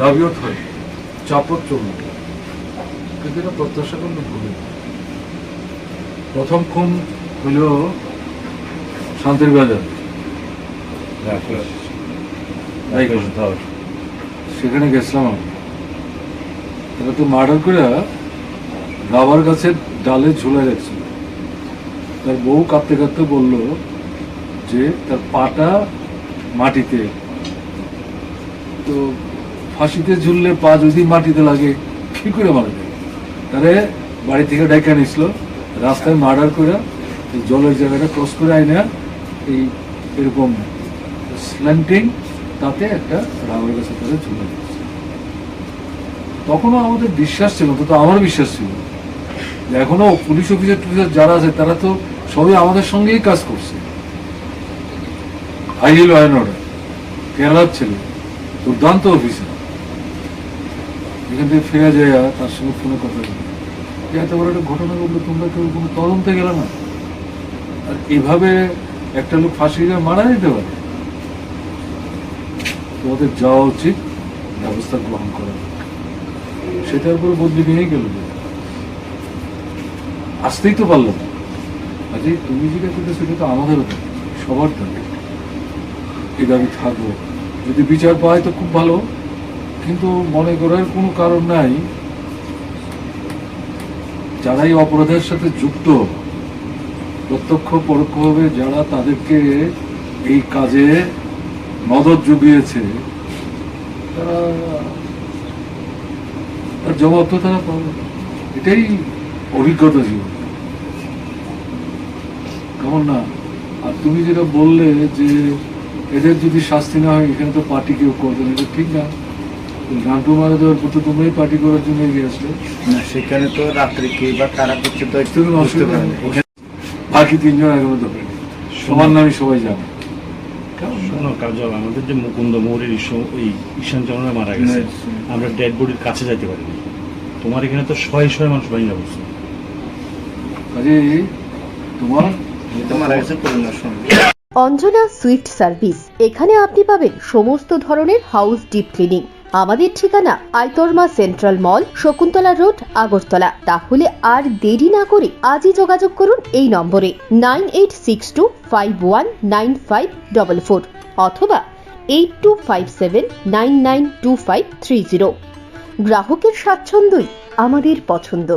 দাবিও হয় চাপও চলল কিন্তু এটা প্রত্যাশা করলে ভুলে প্রথম খুন হইল শান্তির বাজার এই সেখানে গেছিলাম আমি। তারা তো মার্ডার করে রাবার গাছের ডালে ঝুলে রাখছিল তার বউ কাঁদতে কাঁদতে বলল যে তার পাটা মাটিতে। তো ফাঁসিতে ঝুললে পা যদি মাটিতে লাগে, কি করে মারা যাবে তারে বাড়ি থেকে ডাইকা নিছিল, রাস্তায় মার্ডার করে এই জলের জায়গাটা ক্রস করে আইনা, এই এরকম স্ল্যান্টিং তাতে একটা রাবার গাছের তাদের ঝুলে তখনও আমাদের বিশ্বাস ছিল তো আমার বিশ্বাস ছিল। যে এখনও পুলিশ অফিসার টুফিসার যারা আছে, তারা তো সবই আমাদের সঙ্গেই কাজ করছে। হাই ল অ্যান্ড অর্ডার, কেরালার ছেলে, দুর্দান্ত অফিসার। এখান থেকে ফিরে যায় তার সঙ্গে ফোনে কথা বলি। এত বড় একটা ঘটনা ঘটলো, তোমরা কেউ কোনো তদন্তে গেলে না। আর এভাবে একটা লোক ফাঁসি দিয়ে মারা যেতে পারে? তোমাদের যাওয়া উচিত, ব্যবস্থা গ্রহণ করা। সেটার উপর বদলি নিয়েই গেল আসতেই তো পারল না। আজকে তুমি যেটা করতে সেটা তো আমাদেরও দাবি, সবার এই দাবি থাকব যদি বিচার পায় তো খুব ভালো। কিন্তু মনে করার কোনো কারণ নাই। যারা এই অপরাধের সাথে যুক্ত, প্রত্যক্ষ পরোক্ষভাবে যারা তাদেরকে এই কাজে মদত জুগিয়েছে, তারা, তার জবাব তো তারা পাবে। এটাই অভিজ্ঞতা জীবন। কেমন না? আর তুমি যেটা বললে যে এদের যদি শাস্তি না হয়, এখানে তো পার্টি কেউ করবে না, এটা ঠিক না। গান্টু মারা দেওয়ার পর তো তোমরাই পার্টি করার জন্য এগিয়ে আসলে। না সেখানে তো রাত্রে কে বা কারা করছে তো একটু বুঝতে অসুবিধা বাকি তিনজন এখনও ধরে সমান নামে সবাই জানে। শোনো কাজল আমাদের যে মুকুন্দ মৌরের ঈশান চন্দ্র মারা গেছে। আমরা ডেড বডির কাছে যাইতে পারিনি। তোমার এখানে তো শয়ে শয়ে মানুষ বাইরে বসছে কাজে তোমার মারা গেছে করোনার সঙ্গে অঞ্জনা সুইফট সার্ভিস। এখানে আপনি পাবেন সমস্ত ধরনের হাউস ডিপ ক্লিনিং আমাদের ঠিকানা আইতর্মা central mall, Shakuntala road, Agartala. তাহলে আর দেরি না করে আজই যোগাযোগ করুন এই নম্বরে nine eight six two five one nine five double four অথবা eight two five seven nine nine two five three zero. গ্রাহকের স্বাচ্ছন্দ্যই আমাদের পছন্দ।